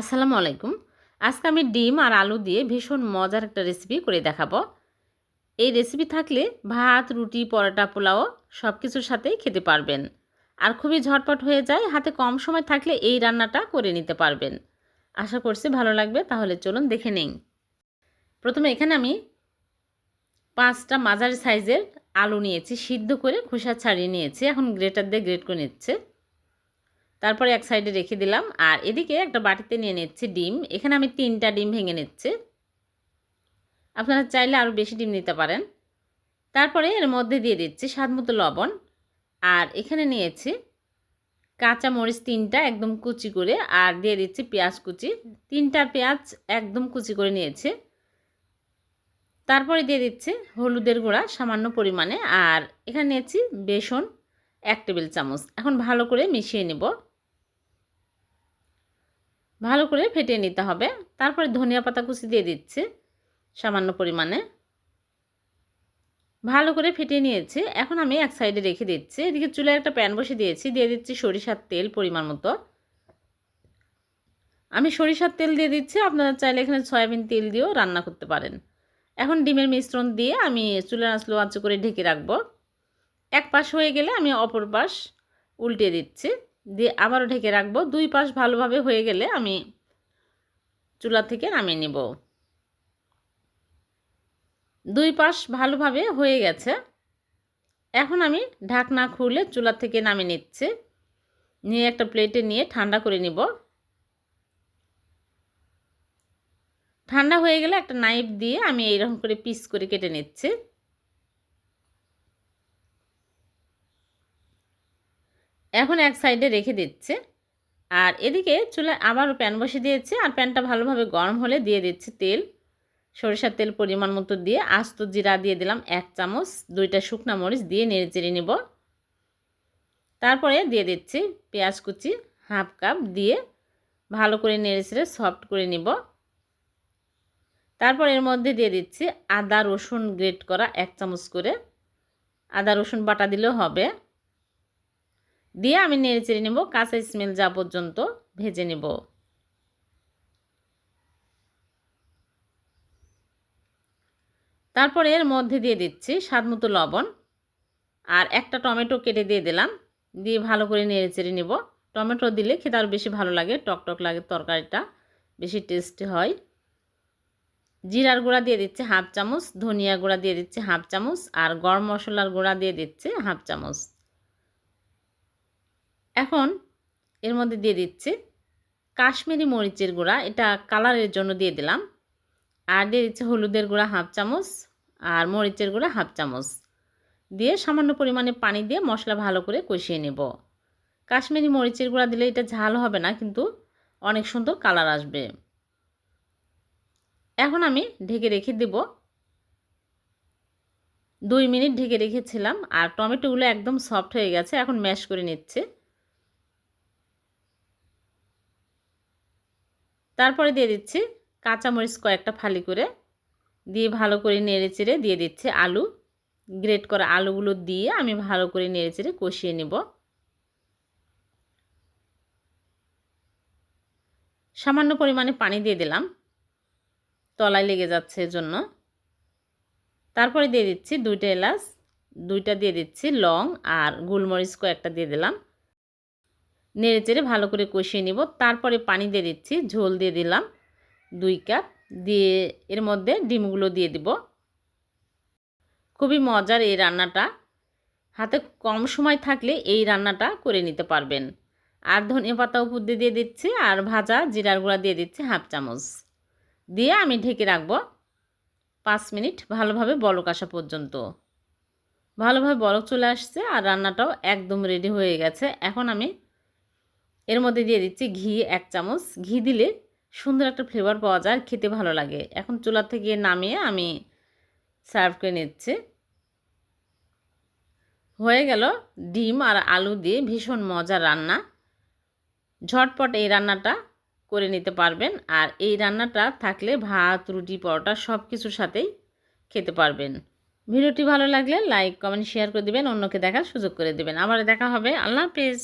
আসসালামু আলাইকুম। আজকে আমি ডিম আর আলু দিয়ে ভীষণ মজার একটা রেসিপি করে দেখাবো। এই রেসিপি থাকলে ভাত, রুটি, পরোটা, পোলাও সব কিছুর সাথেই খেতে পারবেন। আর খুবই ঝটপট হয়ে যায়, হাতে কম সময় থাকলে এই রান্নাটা করে নিতে পারবেন। আশা করছি ভালো লাগবে, তাহলে চলুন দেখে নিন প্রথমে এখানে আমি পাঁচটা মাঝারি সাইজের আলু নিয়েছি, সিদ্ধ করে খোসা ছাড়িয়ে নিয়েছি। এখন গ্রেটার দিয়ে গ্রেট করে নিচ্ছে। তারপরে এক সাইডে রেখে দিলাম। আর এদিকে একটা বাটিতে নিয়ে নিচ্ছি ডিম। এখানে আমি তিনটা ডিম ভেঙে নিচ্ছি। আপনারা চাইলে আরও বেশি ডিম নিতে পারেন। তারপরে এর মধ্যে দিয়ে দিচ্ছি স্বাদ মতো লবণ। আর এখানে নিয়েছি কাঁচা মরিচ তিনটা একদম কুচি করে। আর দিয়ে দিচ্ছি পেঁয়াজ কুচি। তিনটা পেঁয়াজ একদম কুচি করে নিয়েছি। তারপরে দিয়ে দিচ্ছি হলুদের গুঁড়া সামান্য পরিমাণে। আর এখানে নিয়েছি বেসন এক টেবিল চামচ। এখন ভালো করে মিশিয়ে নেব। ভালো করে ফেটিয়ে নিতে হবে। তারপরে ধনিয়া পাতা কুচি দিয়ে দিচ্ছি সামান্য পরিমাণে। ভালো করে ফেটিয়ে নিয়েছি। এখন আমি এক সাইডে রেখে দিচ্ছি। এদিকে চুলে একটা প্যান বসে দিয়েছি। দিয়ে দিচ্ছি সরিষার তেল পরিমাণ মতো। আমি সরিষার তেল দিয়ে দিচ্ছি। আপনারা চাইলে এখানে সয়াবিন তেল দিয়েও রান্না করতে পারেন। এখন ডিমের মিশ্রণ দিয়ে আমি চুলের আসলো আঁচু করে ঢেকে রাখব। এক পাশ হয়ে গেলে আমি অপর পাশ উল্টে দিচ্ছি। দিয়ে আবারও ঢেকে রাখব। দুই পাশ ভালোভাবে হয়ে গেলে আমি চুলা থেকে নামিয়ে নেব। দুই পাশ ভালোভাবে হয়ে গেছে। এখন আমি ঢাকনা খুলে চুলা থেকে নামিয়ে নিচ্ছি। নিয়ে একটা প্লেটে নিয়ে ঠান্ডা করে নিব। ঠান্ডা হয়ে গেলে একটা নাইফ দিয়ে আমি এইরকম করে পিস করে কেটে নিচ্ছি। এখন এক সাইডে রেখে দিচ্ছে। আর এদিকে চুলায় আবারও প্যান বসে দিয়েছে আর প্যানটা ভালোভাবে গরম হলে দিয়ে দিচ্ছি তেল। সরিষার তেল পরিমাণ মতো দিয়ে আস্ত জিরা দিয়ে দিলাম এক চামচ, দুইটা শুকনো মরিচ দিয়ে নেড়ে চেড়ে নেব। তারপরে দিয়ে দিচ্ছি পেঁয়াজ কুচি হাফ কাপ দিয়ে ভালো করে নেড়ে চেড়ে সফট করে নিব। তারপর এর মধ্যে দিয়ে দিচ্ছি আদা রসুন গ্রেট করা এক চামচ করে। আদা রসুন বাটা দিলেও হবে। দিয়ে আমি নেড়ে চেড়ে নেব, কাঁচা স্মেল যা পর্যন্ত ভেজে নেব। তারপরে এর মধ্যে দিয়ে দিচ্ছি স্বাদ মতো লবণ আর একটা টমেটো কেটে দিয়ে দিলাম, দিয়ে ভালো করে নেড়ে চেড়ে নেব। টমেটো দিলে খেতে আরও বেশি ভালো লাগে, টক টক লাগে তরকারিটা, বেশি টেস্টি হয়। জিরার গুঁড়া দিয়ে দিচ্ছে হাফ চামচ, ধনিয়া গুঁড়া দিয়ে দিচ্ছে হাফ চামচ আর গরম মশলার গুঁড়া দিয়ে দিচ্ছে হাফ চামচ। এখন এর মধ্যে দিয়ে দিচ্ছি কাশ্মীরি মরিচের গুঁড়া, এটা কালারের জন্য দিয়ে দিলাম। আর দিয়ে দিচ্ছে হলুদের গুঁড়া হাফ চামচ আর মরিচের গুঁড়া হাফ চামচ। দিয়ে সামান্য পরিমাণে পানি দিয়ে মশলা ভালো করে কষিয়ে নেব। কাশ্মীরি মরিচের গুঁড়া দিলে এটা ঝাল হবে না, কিন্তু অনেক সুন্দর কালার আসবে। এখন আমি ঢেকে রেখে দেব। দুই মিনিট ঢেকে রেখেছিলাম আর টমেটোগুলো একদম সফট হয়ে গেছে, এখন ম্যাশ করে নিচ্ছে। তারপরে দিয়ে দিচ্ছি কাঁচামরিচ কয়েকটা ফালি করে। দিয়ে ভালো করে নেড়ে চেড়ে দিয়ে দিচ্ছি আলু। গ্রেট করা আলুগুলো দিয়ে আমি ভালো করে নেড়ে চেড়ে কষিয়ে নেব। সামান্য পরিমাণে পানি দিয়ে দিলাম। তলায় লেগে যাচ্ছে জন্য তারপরে দিয়ে দিচ্ছি দুইটা এলাচ, দুইটা দিয়ে দিচ্ছি লং আর গোলমরিচ কয়েকটা দিয়ে দিলাম। নেড়ে চেড়ে ভালো করে কষিয়ে নিব। তারপরে পানি দিয়ে দিচ্ছি, ঝোল দিয়ে দিলাম দুই কাপ। দিয়ে এর মধ্যে ডিমগুলো দিয়ে দিব। খুবই মজার এই রান্নাটা। হাতে কম সময় থাকলে এই রান্নাটা করে নিতে পারবেন। আর ধনিয়া পাতা উপর দিয়ে দিয়ে দিচ্ছি আর ভাজা জিরার গুঁড়া দিয়ে দিচ্ছি হাফ চামচ। দিয়ে আমি ঢেকে রাখব পাঁচ মিনিট ভালোভাবে বলক আসা পর্যন্ত। ভালোভাবে বলক চলে আসছে আর রান্নাটাও একদম রেডি হয়ে গেছে। এখন আমি এর মধ্যে দিয়ে দিচ্ছি ঘি এক চামচ। ঘি দিলে সুন্দর একটা ফ্লেভার পাওয়া যায় খেতে ভালো লাগে। এখন চুলা থেকে নামিয়ে আমি সার্ভ করে নিচ্ছি। হয়ে গেল ডিম আর আলু দিয়ে ভীষণ মজার রান্না। ঝটপট এই রান্নাটা করে নিতে পারবেন আর এই রান্নাটা থাকলে ভাত, রুটি, পরোটা সব কিছুর সাথেই খেতে পারবেন। ভিডিওটি ভালো লাগলে লাইক কমেন্ট শেয়ার করে দেবেন। অন্যকে দেখার সুযোগ করে দেবেন। আবার দেখা হবে। আল্লাহ হাফেজ।